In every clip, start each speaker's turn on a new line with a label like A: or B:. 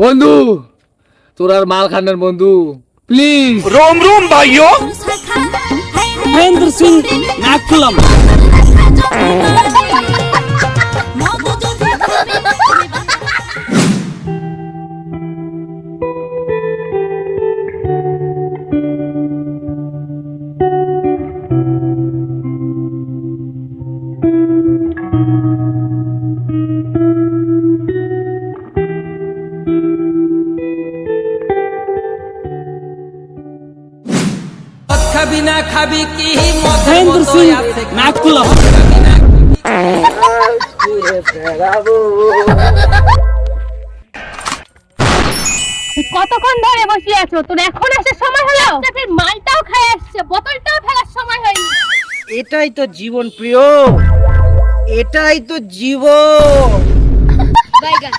A: বন্ধু তোর আর মাল খান্নার বন্ধু। প্লিজ
B: রোম রোম ভাইও
C: মহেন্দ্র সিং নাকুলাম
D: খাবি না খাবি কি
C: মহেন্দ্র সিং নাকুলম
E: কতক্ষণ ধরে বসে আছো? তোর এখন আসার সময় হলো? মালটাও খাই আসছে বোতলটাও ফেলার সময় হয়নি।
F: এটাই তো জীবন প্রিয়। এটাই তো জীবন।
E: বাইগান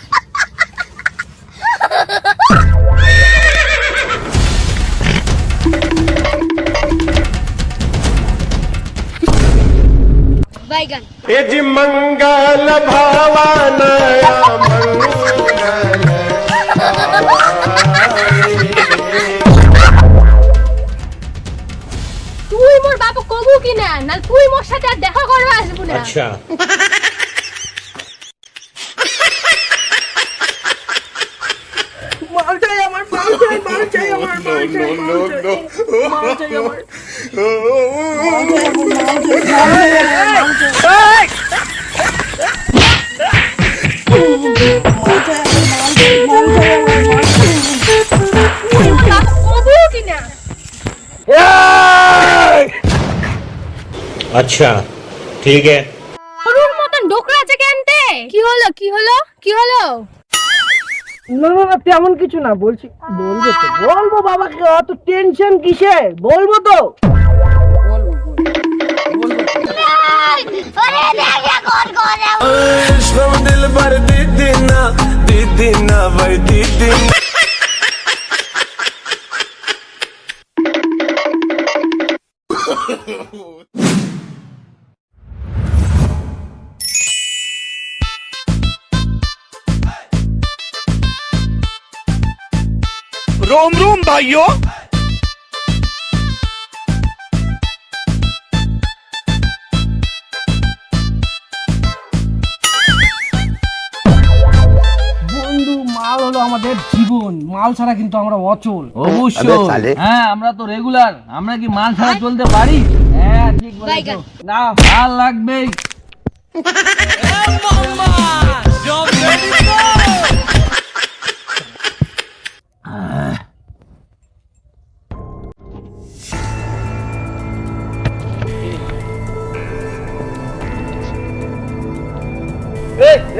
B: यजि मंगल भावानया मंगल
E: তুই মোর বাবু কবু কিনা না তুই মোর সাথে আর দেখা করবে আসবো না
B: अच्छा
F: মাল চাই আমার মাল চাই মাল চাই আমার মাল চাই মাল চাই মাল চাই আমার
G: আচ্ছা ঠিক আছে।
E: গরুর মতন ডোকরা আছে কেনতে কি হলো কি হলো কি হলো?
F: না না না তেমন কিছু না বলছি বলব তো বলব বাবাকে অত টেনশন কিসে বলব তো।
B: दीदी ना भाई दीदी रोम रोम भाइयों
F: আমাদের জীবন মাল ছাড়া কিন্তু আমরা অচল।
A: অবশ্যই। হ্যাঁ আমরা তো রেগুলার আমরা কি মাল ছাড়া চলতে পারি? হ্যাঁ ঠিক বলেছ। না মাল লাগবেই।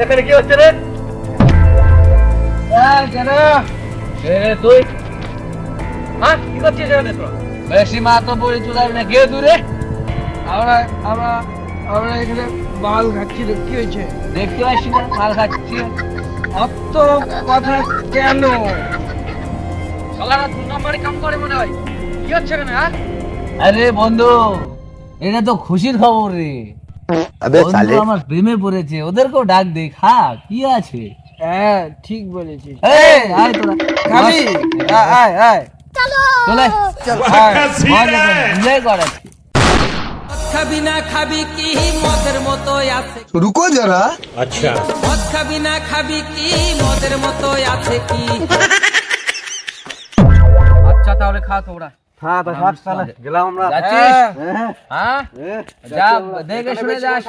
B: এখানে কি হচ্ছে রে?
A: তুই?
B: হ্যাঁ কি করছিস এখানে তোরা?
A: বেশি মা তো পড়ে চলে না কে দূরে। আমরা আমরা আমরা এখানে মাল খাচ্ছি কি হয়েছে? দেখতে পাচ্ছি না মাল খাচ্ছি।
F: অত কথা কেন?
A: শালারা দু নম্বরে কাম করে মনে হয়। কি হচ্ছে এখানে হ্যাঁ? আরে বন্ধু এটা তো খুশির খবর রে। বন্ধু আমার প্রেমে পড়েছে ওদেরকেও ডাক দে খা কি আছে?
F: হ্যাঁ ঠিক বলেছিস।
D: মতো আচ্ছা।,
A: আচ্ছা। তাহলে খা তোরা
F: গেলাম আমরা।
A: হ্যাঁ? দেখে শুনে যাস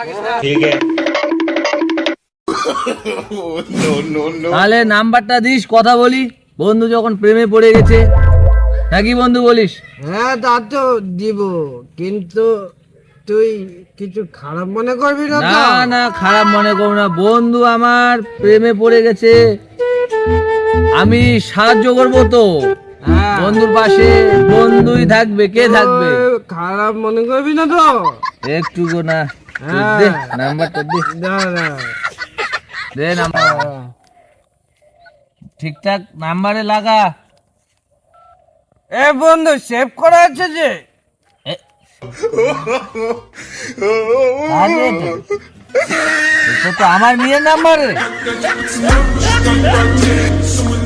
A: তাহলে নাম্বারটা দিস কথা বলি। বন্ধু যখন প্রেমে পড়ে গেছে। নাকি বন্ধু বলিস?
F: হ্যাঁ তা তো দিব। কিন্তু তুই কিছু খারাপ মনে করবি না
A: না না খারাপ মনে করো না। বন্ধু আমার প্রেমে পড়ে গেছে। আমি সাহায্য করব তো।
F: হ্যাঁ।
A: বন্ধুর পাশে বন্ধুই থাকবে কে থাকবে?
F: খারাপ মনে করবি না তো?
A: একটু গো না
F: হ্যাঁ।
A: দে নাম্বারটা দে।
F: না না
A: দে নাম্বার। ঠিকঠাক নাম্বারে লাগা।
F: এ বন্ধু সেভ করা আছে যে?
A: তো আমার মেয়ের নাম্বার।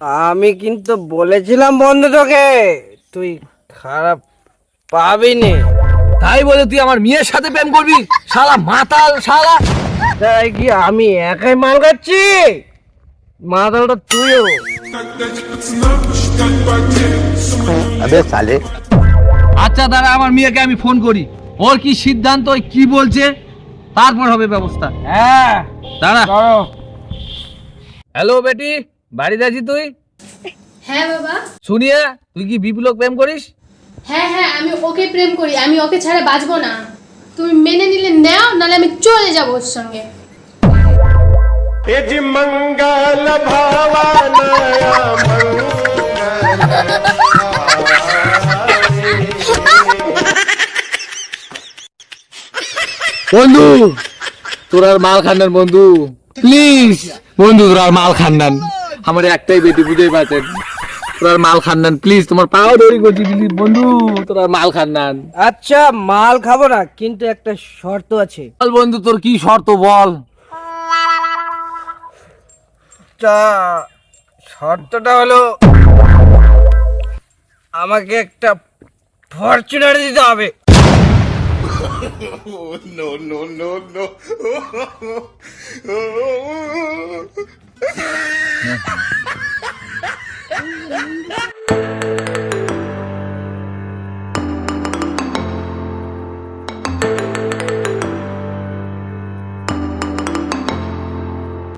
F: আমি কিন্তু বলেছিলাম বন্ধু তোকে তুই খারাপ পাবি নি।
A: তাই বলে তুই আমার মেয়ের সাথে প্রেম করবি? শালা মাতাল শালা।
F: তাই কি আমি একাই মাল খাচ্ছি? মাতালটা তুইও।
A: আচ্ছা দাঁড়া আমার মেয়েকে আমি ফোন করি। ওর কি সিদ্ধান্ত ওই কি বলছে তারপর হবে ব্যবস্থা।
F: হ্যাঁ
A: দাঁড়া। হ্যালো বেটি। বাড়িতে যাচ্ছি তুই?
E: হ্যাঁ বাবা।
A: শুনিয়া তুই কি বিপ্লব প্রেম করিস?
E: হ্যাঁ হ্যাঁ আমি ওকে প্রেম করি আমি ওকে ছাড়া বাঁচব না। তুমি মেনে নিলে নাও নালে আমি চলে যাব ওর সঙ্গে।
B: এজি মঙ্গল
A: বন্ধু তোর আর মাল খান্নান বন্ধু। প্লিজ বন্ধু তোর আর মাল খান্নান আমার একটাই বেটি বুঝেই পাচ্ছেন তোর মাল খান্নান প্লিজ তোমার পাও ধরি করছি প্লিজ বন্ধু তোর মাল খান্নান
F: আচ্ছা মাল খাব না কিন্তু একটা শর্ত আছে।
A: বল বন্ধু তোর কি শর্ত বল।
F: তা শর্তটা হলো আমাকে একটা ফরচুনার দিতে হবে।
B: No no no no. Uhum.